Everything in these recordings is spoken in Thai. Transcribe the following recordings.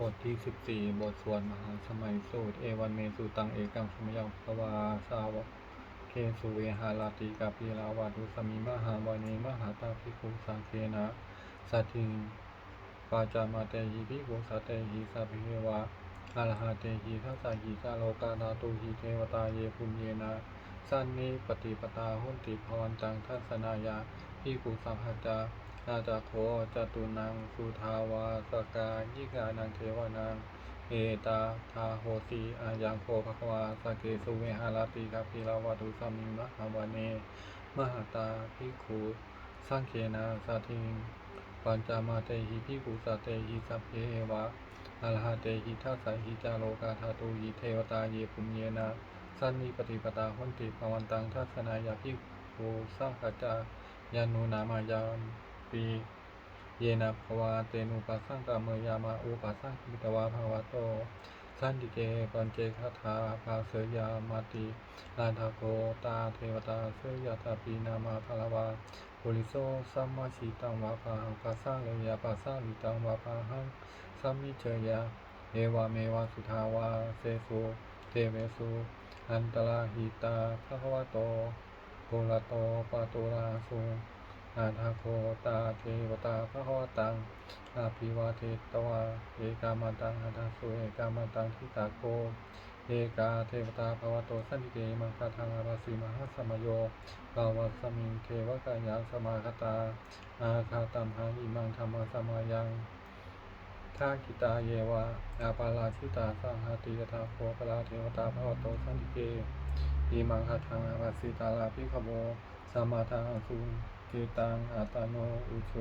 บทที่สิบสี่บทสวดมหาสมัยสูตร เอวันเมสุตังเอกังสมยังภวาสาวกเคสุเวหาลาติกาปีลาวาดุสมิมหาวานีมหาตาภิกุสังเคนะสัตถิงปาจามาเตหิภิกุสัตเตหิสัพเพวะอรหะเตหิทัสสะหิสาโลกานาตุหิเทวตาเยปุญเยนะสันนิปฏิปตาหุนติภวันตังทัสนายาภิกุสัพพจา นาจาโคจตุนังสุทาวาสกายิกานังเทวนังเอตาทาโหสีอายังโคภควาสเกสุเวหารติกาพิลาวาตุสมิงมหาวเนมหาตาภิกขุสังเคนาสัทิงปัญจามาเตหิภิกขุสัตเตหิสัพเพวะอรหะเตหิทัสสหิจาโลกาธาตุหิเทวตาเยปุญเยนะสันนิปฏิปตาหุนติภวันตังทัศนายาภิกขุสังขจายานุนามายาม ปีเยนะภวาเตนุปัสสังกามเมยามาอุปัสสังคิตวาภาวะโต สันติเกปัญเจคาถาภาเสยามาตินาทาโกตาเทวตาเสยตาปีนามาภลาวาปุริโสสัมมาชิตังวาปาหังปัสสังเลยาปัสสังลิตังวาปาหังสัมมิเชยาเอวาเมวาสุทาวาเสสุเทเวสุอันตราหิตาภควะโตโกลาโตปะตุราสุ อาทาโคตาเทวตาพระหวตังอาภิวาเทตวาเอกามาตังอาทาสุเอกามาตังทิตาโกเอกาเทวตาภวโตสันติเกมังคาทังอาราสีมหาสมโยภาวสมิงเทวกายังสมาคตา อาคาตัมหังอิมังธรรมสมายังท่ากิตาเยวาอาปาลาชิตาสังหาติยถาโคปลาเทวตาภวโตสันติเกอิมังคาทังอาราสีตาลาภิกขโมสัมาทังสุ เกตังอาตาโนอุโช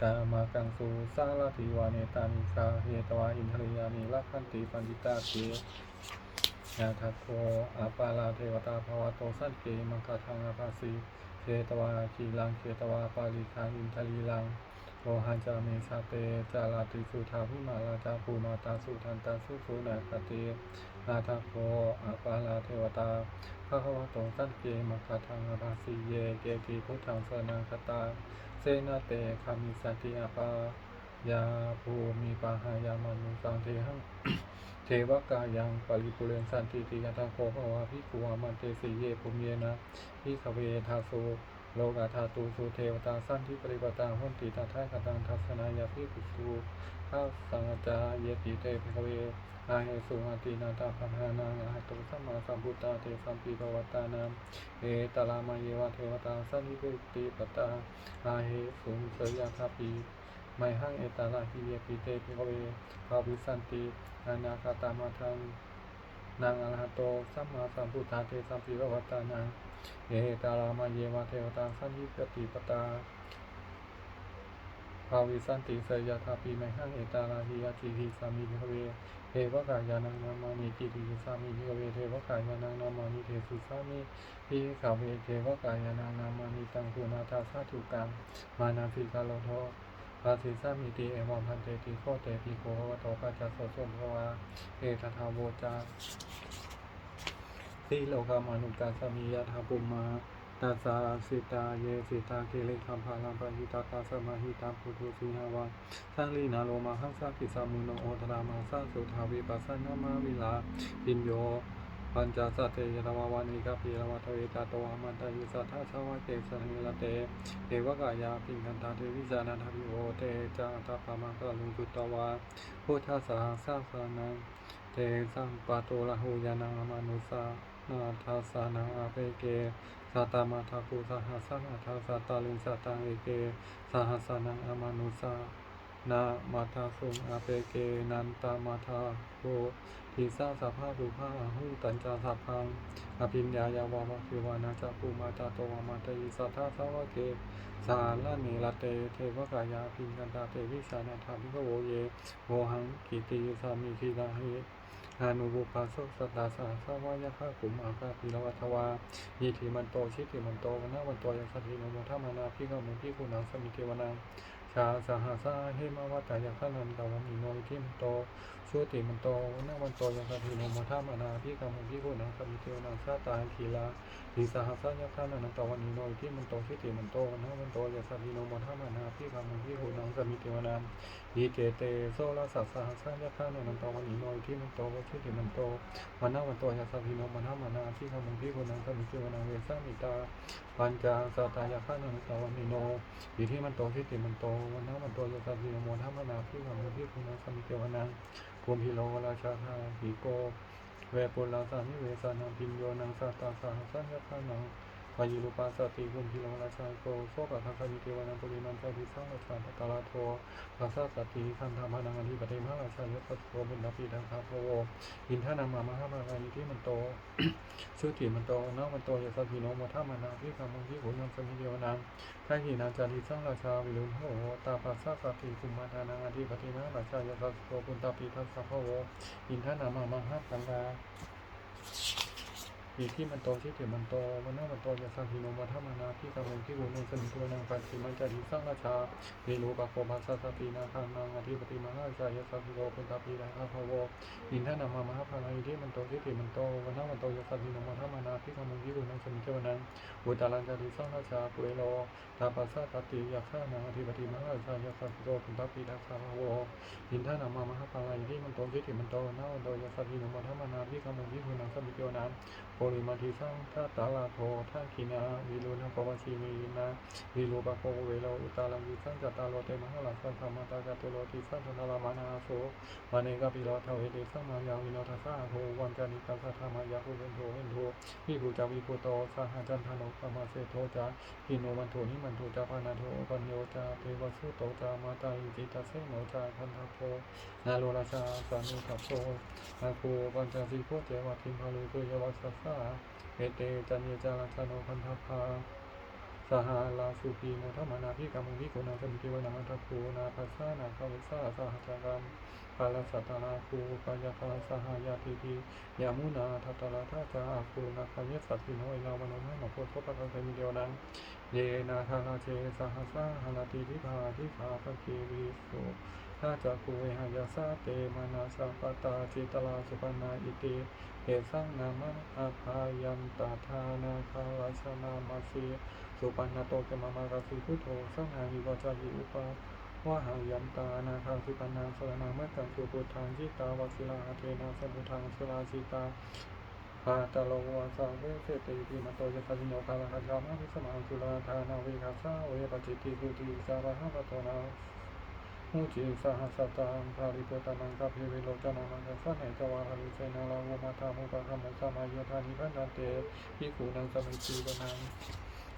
กามากังสูสาลาติวาเนตานิกาเฮตวาอินทริยานิลักขันติปันติตาเกนาทัคโคอาปาลาเทวตาภวโตสันเกมังคาทังอาภาสีเชตวาจีลังเชตวาปาลิคังอินทรีลังโอหันจาเมชาเตจาลาติสุทาพิมาลาจาภูมาตาสุทันตาสุสุนาคตินาทัโคอาปาลาเทวตาพระคัมภโตสันเกมัคคาทังอาภาสีเย เกติพุทธังสนังคตา เซนาเตคามิสันติอาปายาภูมิปาหายามานุสังเทหังเทวกายังปริปุเรนสันติติยทังโคภวาภิกขุวามันเตสีเยปุมเยนะพิขเวทาสุโลกาธาตูสุเทวตาสั้นทิปริปตาหุนติตาทายกตังทัศนายาภิกุสุ ข้าสังฆจาเยติเตภิกเวอาเหสุมาตินาตาพันานังอาตุสัมมาสัมพุทธาเทสัมปีภวตานังเอตลามาเยวะเทวตาสันนิเวติปตาอาเหสุเสยทาปีไมหังเอตาลาหิเยปิเตภิกเวภาวิสันติอานาคาตามาทังนางอรหัตโตสัมมาสัมพุทธาเทสัมปีภวตานังเอตาลามาเยวะเทวตาสันนิเวติปตา ภาวิสันติเสยทาปีไมหังเอตาลาหิยาจิทิสามิภิกขเวเทวกายานังนามานิจิติสามิภิกขเวเทวกายานังนามานิเทสุสามิภิกขเวเทวกายานังนามานิตังกุณาทาสาธุกังมานาภิกาโลโทภาสิสามิติเอวัมพันเตติโคเตปิโกภวโตปัจจสโสสมภวาเอตทาโวจาสีโลกามานุกัสสมิยถาปุมมา ตัสสะสิตาเยสิตาเคเลคัมภาลัมปะหิตาตาสมาหิตาปุถุสีหาวาสังลีนาโลมาหังสากิสามุโนโอทรามาสาสุทาวิปัสสนามาวิลาปินโยปัญจสัตเตยตวาวานิกาพีรวัตเวตาโตอามันตายุสัทธาสาวะเกสนิลเตเทวกายาปิงกันตาเทวิจานาทวิโอเตจาตาปามาคลุงสุตวาพุทธสาสาสานังเตสัมปะโตละหูยานังมานุสา นาทาสานังอาเปเกสัตตมาทาภูสหัสสังอัทธาสัตตาลิงสัตตังเอเกสหัสสานังอมานุสานามาทาสุงอาเปเกนันตามาทาโกทีสาสภาภูภาหูตัญจาสัพพังอภิญญายาวาวะคิวานาจาภูมาตาโตวามาตยิสัทธาสวะเกสาลานิลเตเทวกายาพิญกันตาเทวิสานาธาภิกโวเยโวหังกิติยสามิคิลาหิานุบุปาโสสตาสาสาวายะคะขุมอาคาปิลวัทวายีธิมันโตชิติมันโตวนาวันโตยัสสถิโนโมทามานาพิกขมุพิคุณังสมิเทวนังชาสหัสาเฮมาวัตายะขนันตาวันอิโนทิมโต ชุติมันโตนาวันโตยังคติโนมทามานาพิกรรมพิโกนังสมิเทวนังชาตาขีลาทิสาหัสสะยะคานันตวันนิโนอิทิมันโตชิติมันโตวันนะมันโตยะสัพพิโนมทัมมานาพิกามุพิหูนังสมิติวนามยีเจเตโซลาสัสสหัสสะยะคานันตวันนิโนอิทิมันโตชิติมันโตวันนะมันโตยะสัพพิโนมทัมมานาพิกามุพิหูนังสมิติวนาเวสามิตาปัญจาสตายะคานันตวันนิโนอิทิมันโตชิติมันโตวันนะมันโตยะสัพพิโนมทัมมานาพิกามุพิหูนังสมิติวนา ภูมิโลวราชาหาหิโก เวปุลาสานิเวสานังพิญโยนังสัตตาสาหัสัญญาคานัง วายุรุปาสติกุมพิโลราชาโกโสปะทังคามิเทวานังปุรินันจาริสังวัชาตตาลาโทภาษาสติคันธามานังอธิปเทมหาราชายสโกบุญนาปีดังคาโพอินทานามามหามารายิที่มันโตชุติมันโตนะมันโตยสัพพิโนมทัมมานาพิกามังพิหุนังสมิเทวานังทาหินาจาริสังราชาวิรุณโหตาปัสสะสติกุมมาทานังอธิปเทมหาราชายสโกบุญตาปีทัสสะโพอินทานามามหาปังกา ปีที่มันโตที่ถึงมันโตมันน่ามันโตยาสังหิโนมาธรรมนาที่กำลังที่รู้ในสนิตัวนางปัจฉิมันจะดีสร้างราชาเมนูปะโคมาสัสปีนาคานางอธิปติมหาราชายาสังหิโนเป็นตาปีนาคาภวอินทานามามหาพานาที่มันโตที่ถึงมันโตมันน่ามันโตยาสังหิโนมาธรรมนาที่กำลังที่รู้ในสนิตัวนางอุตาลังจะดีสร้างราชาปุเรโลตาปัสสะตติยาข้านางอธิปติมหาราชายาสังหิโนเป็นตาปีนาคาภวอินทานามามหาพานาที่มันโตที่ถึงมันโตน่ามันโตยาสังหิโนมาธรรมนาที่กำลังที่รู้ในสนิตัวนาง โพลิมาทิสังทัตตาลาโททักินาวิรุณปวชีมีนาวิรูปะโคเวโลอุตาลังวิสังจัตตาโลเตมหาลัสสังธรรมตากาเตโลติสังธนาลามานาโสมาเนกปิโลทเวเดสังมายังวิโนทัสสะโหวันจานิกัสสะธรรมายาคุเวนโทเวนโทวิภูจาวิภูโตสหจันทโนปมาเสโทจาหิโนวันโทนิมันโทจาปานาโทปัญโยจาเทวสุโตจามาตาอิจิตาเสโนจาคันทโพนาโลราชาสานุทัพโพนาโคปัญจสีโพเจวัติมพาลุตุยวัสสะเอเตจันเยจาราชโนพันธพาสหาลาสุพีโมทัมมนาพิกามุวิโกนาสมิเกวนาทัพโคนาภัสสานาคาวิสาสหจักรรมปาลสัตตานาคูปายาคาสหายาติพียามุนาทัตาลาทาจาคูนาคายสัตติโนเอลาวานนหมโพธิปะกังเทมิเดียวนังเยนาคาราเจสหสาหาลาติทิพาทิพาภคีวิสุถ้าจะคุเวหายาสาเตมานาสาปตาจิตลาสุปนาอิติ เอสังนามะอาภายันตาธานาคาราชนามาสีสุปันนโตเกมามาราสีพุทโธสังหาริวาจาริอุปาวหายันตานาคาสุปันนาสรนาเมตังสุปุทางจิตาวสิลาเทนาสมุทางสุลาสิตาปาตะโลวาสาเวเสติปิมโตยสัจิโนคาราคาจามาวิสมาสุลาธานาวิคาสาเวปจิตติสุติสารหะปะโตนา มุจิสหัสตังภาริโกตมังกัพเพวิโลจนามังกัสเหจวาหาริเซนาลาวุมาธามุปะคัมมัสมายธานิพันธันเตภิกขุนังสมิจีวนัง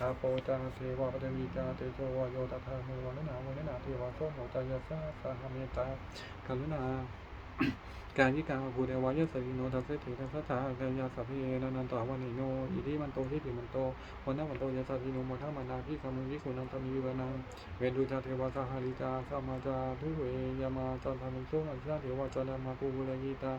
อาโปจาเทวะปเทวีจาเตโชวะโยตถามุวันนาวันนาเทวะโสโมจายสะสหเมตตากรุณา การยิการภูเดวายสริโนทัสเสถิทัสสะถาเกยาสัพเพนันตาวันิโนอิทิมันโตทิติมันโตวันนมันโตยาสัพพิโนมทัมมานาพิสมุวิสุนังสมิวิวนังเวดูจาเทวาสหาริจาสัมมาจาทุเวยามาจันทานุสุอัญชาเทวาจันามาภูบุรยิตา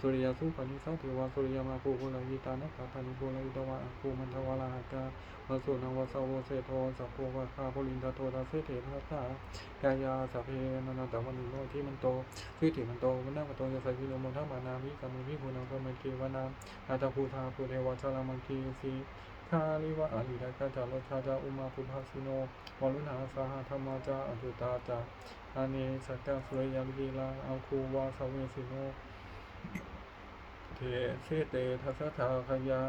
สุริยสุปนิสัเทวาสุริยมาภูบุรยิตานักขานิภูรยิตวะภูมันทวาลาหกาวสุนังวสาวเสโทสัพโพวะคาภลินทโททัสเสเถทัสสะกายาสัพเพนันตวันิโนที่มันโตทีถิมันโตมันนั่งมันโตยาสัพพิโนมทัมมานามิกามุวิภูนังสมัยเทวนาอาตาภูธาภูเทวชาลามังคีสีคาลิวะอาลิดากาจาโลชาจาอุมาปุภาสิโนวรุณาสหธรรมาจาอจุตาจาอเนสักกาสุริยาลิลาอังคูวาสเวสิโน เทเสเตทัสสะทาคยา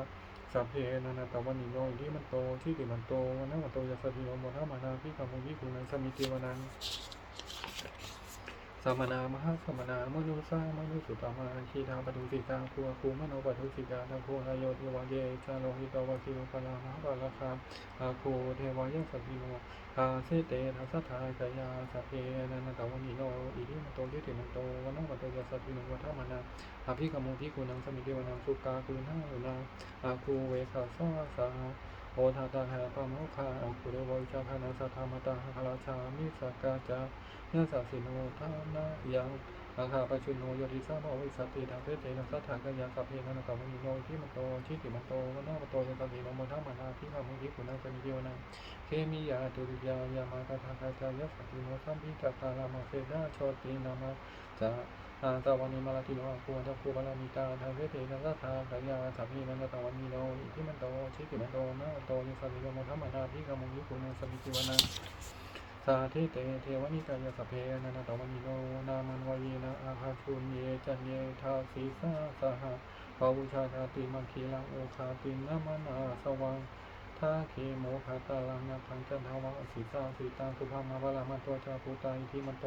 สัพเพนันตวันนิโนอิทิมันโตที่ติมันโตวันนั้นมันโตยาสติโนมทัมานาพิกามุวิคุนังสมิติวนังสมนามหาสมนามนุสามนุสุตมาชีทาปทุสิกาภูภูมโนปทุสิกาทาภูนายโยเทวเยจาโลหิตวาสิโนปลามหาปาลคาอาภูเทวายสัพพิโน อาเสเตทัสสะทากายาสัพเพนันตวันิโนอิทิมโตทิติมันโตวันนั้นมันโตยาสัพพิโนวัฏมานาอภิกรรมุทิกุนังสมิติวนังสุกาคุณังอุนาอาคูเวขาสวาสาโอทาตาหาปะโมคาอาคุเรววิชาคานาสัทธามะตาหาราชามิสกาจาเนสัสินโนทานายัง อาคาปชุนโนโยติสาโมวิสัตติทางเพศเตนะสัทธากายาสัพเพนันกามิโนที่มันโตที่ติมันโตวันนามันโตยันตติโนโมทัมมานาที่ขามุทิกุนังสมิเดียวนังเคมียาตุริยายามากาทากาจายสัติโนสัมพิตตาลามาเฟดาโชตินามาจาอาตวันนี้มาลาติโนอาคูทัพคูบาลามิตาทางเวเทนะสัทธาขายาสัพพีนันตวันนีโนอิทิมันโตชิกิมันโตนะโตยิสัมมิโยมทัมมานาพิกามุยุคุเนสมิติวานัน สาธิเตเทวนิกายสพเพนันตวันิโนนามันวายนะอาคาชุนเยจันเยทาสีสาสหะปาวุชาคาติมังคีลังโอคาตินามนาสวัง ทาเคโมคาตาลังนาพังจันทาวะสีสาสีตาสุภามาบาลามาโตจาภูตาอิทิมันโต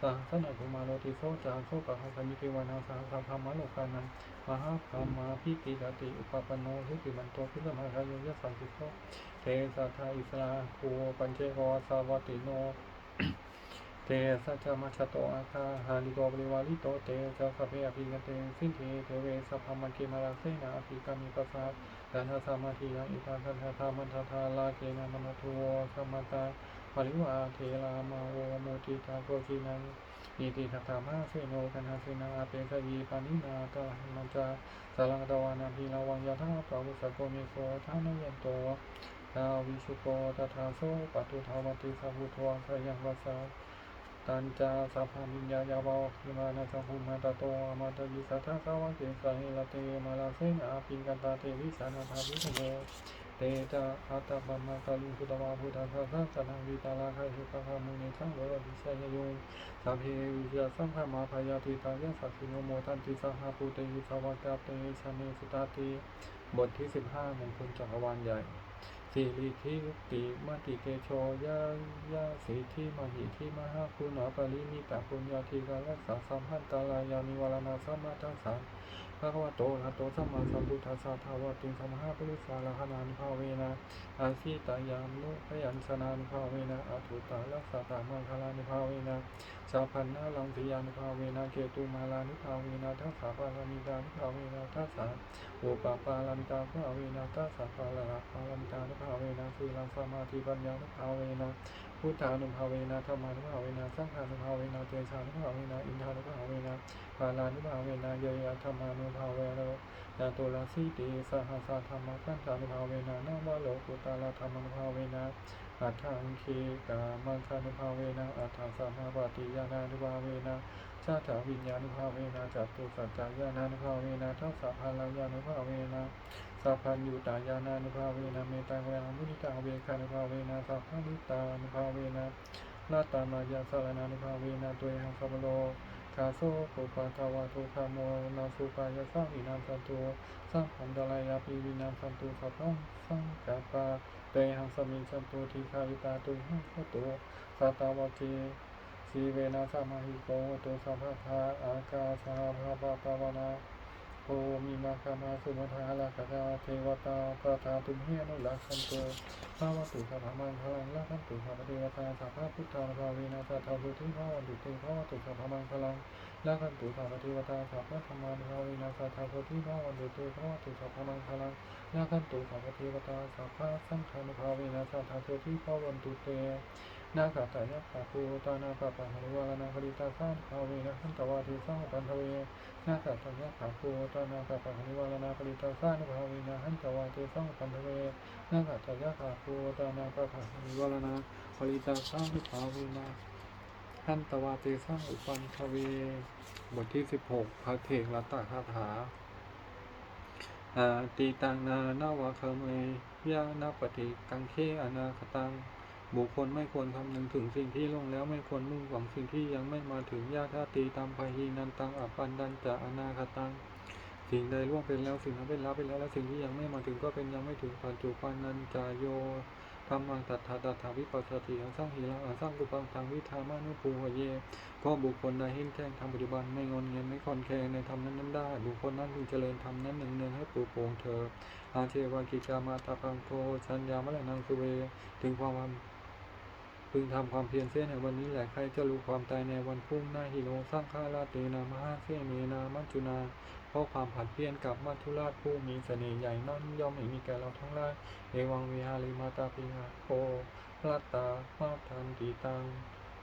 สหสนะภูมาโลติโซจาโซปะหะสมิเทวานาสหสาพามะโลกานังมหาพามาพิติกาติอุปปนโนทิติมันโตพิสมาคายยะสังคิโตเทสัทาอิสลาภูปัญเจโกสาวติโนเตสัจจมัชโตอาคาหาลิโกบริวาลิโตเตจะสพเพอภิกเตสินเทเทเวสัพพมังเกมาลาเสนาอภิกามิปัสสะ ดานาสมาธิยังอิทาคันธาธามันทาธาลาเกนะมนทุโวสมตาปริวาเทลามาโวโมติตาโกจินังอิติทัตถามาเสโนกันหาเสนาอาเปสยีปานินาตามันจาสลังตวานาภิลาวังยะธาปะวุสโกเมโสทานยันโตทาวิชุโกตถาโสปัตุทาวติสัพพุทวสยังวัสสา ตันจาสัพพามิญญายาวาคิมานาสัมภูมาตโตอามาตยิสัทธะสาวะเกสาหิลเตมาลาเสนาปิงกันตาเทวิสานาภาวิโมเตจาอัตตบัมมากาลุสุตวาพุทธาสัสสะสันวิตาลาคัยสุขะมุนิสังโววิชัยโยสัพเพวิจาสังฆมาพยาติตายะสัพพิโนโมทันติสังฆปุเตวิสวากาเตชเนสุตาติบทที่สิบห้ามงคลจักรวาลใหญ่ สิริทิติมติเตโชยายาสิทิมหิทิมหาคุณาปริมิตาปุญญาธิการรักษาสัมพันตาลายานิวรณาสัมมาทัสสะภะคะวะโตอะโตสัมมาสัมพุทธัสสะภะคะวติสัมมาปุริสาละหนานภาเวนะอาสิตายานุพยัญชนะนุภาเวนะอาทุตารักษาตามังคลานุภาเวนะสาพันนาลังสิยานุภาเวนะเกตุมาลานุภาเวนะทัสสะปารามิตานภาเวนะทัสสะโอปปาลันตาภาเวนะตัสสะปาละราลันตานุภา สีลังสมาธิปัญญานุภาเวนะพุทธานุภาเวนะธรรมานุภาเวนะสังฆานุภาเวนะเตชานุภาเวนะอินทานุภาเวนะปาลานุภาเวนะเยยะธรรมานุภาเวนะยาตุลาสีติสหัสธรรมะสังฆานุภาเวนะนาวะโลกุตาลธรรมานุภาเวนะอัฏฐังคีกามังคานุภาเวนะอัฏฐาสัมมาปฏิญาณานุภาเวนะชาถาวิญญาณุภาเวนะจัตุสัจจายานานุภาเวนะทัสสะพาลายานุภาเวนะ สัพพัญญูตายานานุภาเวนะเมตังเวนะมุนิตาเวคานุภาเวนะสัพพนิตานุภาเวนะลาตามายาสารนานุภาเวนะตัวยังสัพโลกาโซปุปะทาวาทุคาโมนาสุปายาสาวินามสันตุสังขันตลายาปีวินามสันตุสัพพังสังกาปาเตหังสมิงสันตุทีคาวิตาตุหังขตุสัตตาวะเกสีเวนะสัมาหิโกตุสัพพะอากาสาภาปะปะวนา มิมาคามาสุมาทาลาคาเทวตาปะทาตุมเฮนุลักขันโตภาวตุสัพพมังคลังลักขันตุสัพพะเทวตาสัพพะพุทธาภาเวนะสัทธาสุทิภาวันตุเตภาวตุสัพพมังคลังลักขันตุสัพพะเทวตาสัพพะธรรมาภาเวนะสัทธาสุทิภาวันตุเตภาวตุสัพพมังคลังลักขันตุสัพพะเทวตาสัพพะสังฆานุภาเวนะสัทธาสุทิภาวันตุเต นาคาตายะปะภูตานาปะปะหริวานาคริตาสานภาเวนะขันตวาทิสังปันทเวนาคาตายะปะภูตานาปะปะหริวานาคริตาสานภาเวนะขันตวาทิสังปันทเวนาคาตายะปะภูตานาปะปะหริวานาคริตาสานภาเวนะขันตวาทิสังอุปันทเวบทที่สิบหกพระเถรรัตตคาถาอาติตังนานาวะคเมยานาปฏิกังเคอนาคตัง บุคคลไม่ควรคำนึงถึงสิ่งที่ล่วงแล้วไม่ควรมุ่งหวังสิ่งที่ยังไม่มาถึงญาติตีตามภาหีนันตังอัปันดันจะอนาคตังสิ่งใดล่วงเป็นแล้วสิ่งนั้นเป็นแล้วไปแล้วและสิ่งที่ยังไม่มาถึงก็เป็นยังไม่ถึงปัจจุบันนันจาโยธรรมังตัทธาตัทธาวิปัสสติอังสร้างหิรังอังสร้างกุปังทังวิธามานุภูหะเยก็บุคคลใดเห็นแจ้งทำปัจจุบันไม่งอนเงียนไม่คอนแคลนในธรรมนั้นนั้นได้ บุคคลนั้นจึงเจริญธรรมนั้นหนึ่งเนืองให้ปลูกโปรงเธออาเทวากิจามาตาพังโคชัญญามะละนังสุเว ถึงความ พึงทำความเพียรเสียในวันนี้แหละใครจะรู้ความตายในวันพรุ่งหน้าหิโลสร้างฆาลาเตนามหาเสเนนามัจจุนาเพราะความผัดเพี้ยนกับมัจจุราชผู้มีเสน่ห์ใหญ่นั้นย่อมม่มีแก่เราทั้งหลายเอวังวิหาริมาตาปิหาโครัตตามาทันติตัง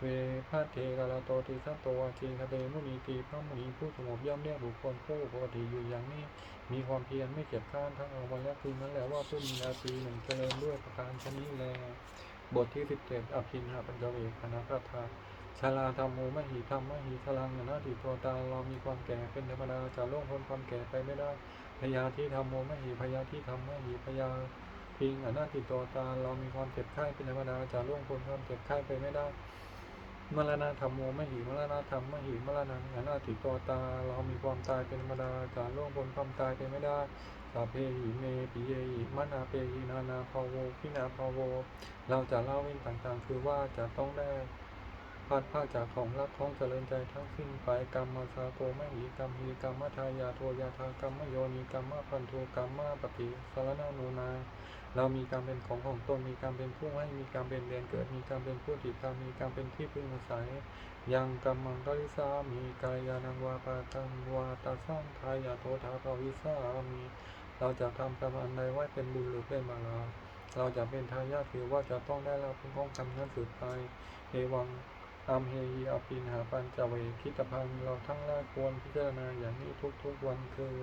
เวพระเทกาลาโตติสัตโตวาจีคาเตมุนีตีพระมุนีผู้สงบย่อมเรียกบุคคลผู้ปกติอยู่อย่างนี้ มีความเพียรไม่เกียจข้านทั้งกลางวันและคืนนั้นแหละว่าผู้มีราตรีหนึ่งเจริญด้วยประการชนิดแล บทที่17อภินหาปัญจเวคณะคาถาชาลาธรรมโมหิธรรมมหิชลังอนาติตัวตาเรามีความแก่เป็นธรรมดาจะล่วงพ้นความแก่ไปไม่ได้พยาธิธรรมโมหิพยาธิธรรมมหิพยาพิงอนาติตัวตาเรามีความเจ็บไข้เป็นธรรมดาจะล่วงพ้นความเจ็บไข้ไปไม่ได้มรณะธรรมโมมหิมรณะธรรมมหิมรณะอนาติตัวตา เรามีความตายเป็นธรรมดาจะล่วงพ้นความตายไปไม่ได้ สาเพหิเมปิเยหิมนาเปหินานาภาโวพินาภาโว เราจะเล่าเว้นต่างๆ คือว่าจะต้องได้พัดพากจากของรักของเจริญใจทั้งสิ้นไปกรรมมาสาโกมหิกรรมหีกรรมมัทายาโทยาทากรรมโยนิกรรมมาพันโทกรรมมาปฏิสารนานูนา เรามีกรรมเป็นของของตนมีกรรมเป็นผู้ให้มีกรรมเป็นเดนเกิดมีกรรมเป็นผู้ติดตามมีกรรมเป็นที่พึ่งอาศัยยังกรรมังกริสามีกายานังวาปาตังวาตาสังทายาโทธาภวิสามี เราจะทำกรรมอันใดไว้เป็นบุญหรือเป็นบาปเราจะเป็นทายาทถือว่าจะต้องได้รับผลของกรรมนั้นสืบไปเอวังอัมเฮยีอปินหาปัญจเวคิตพังเราทั้งหลายควรพิจารณาอย่างนี้ทุกๆวันคือ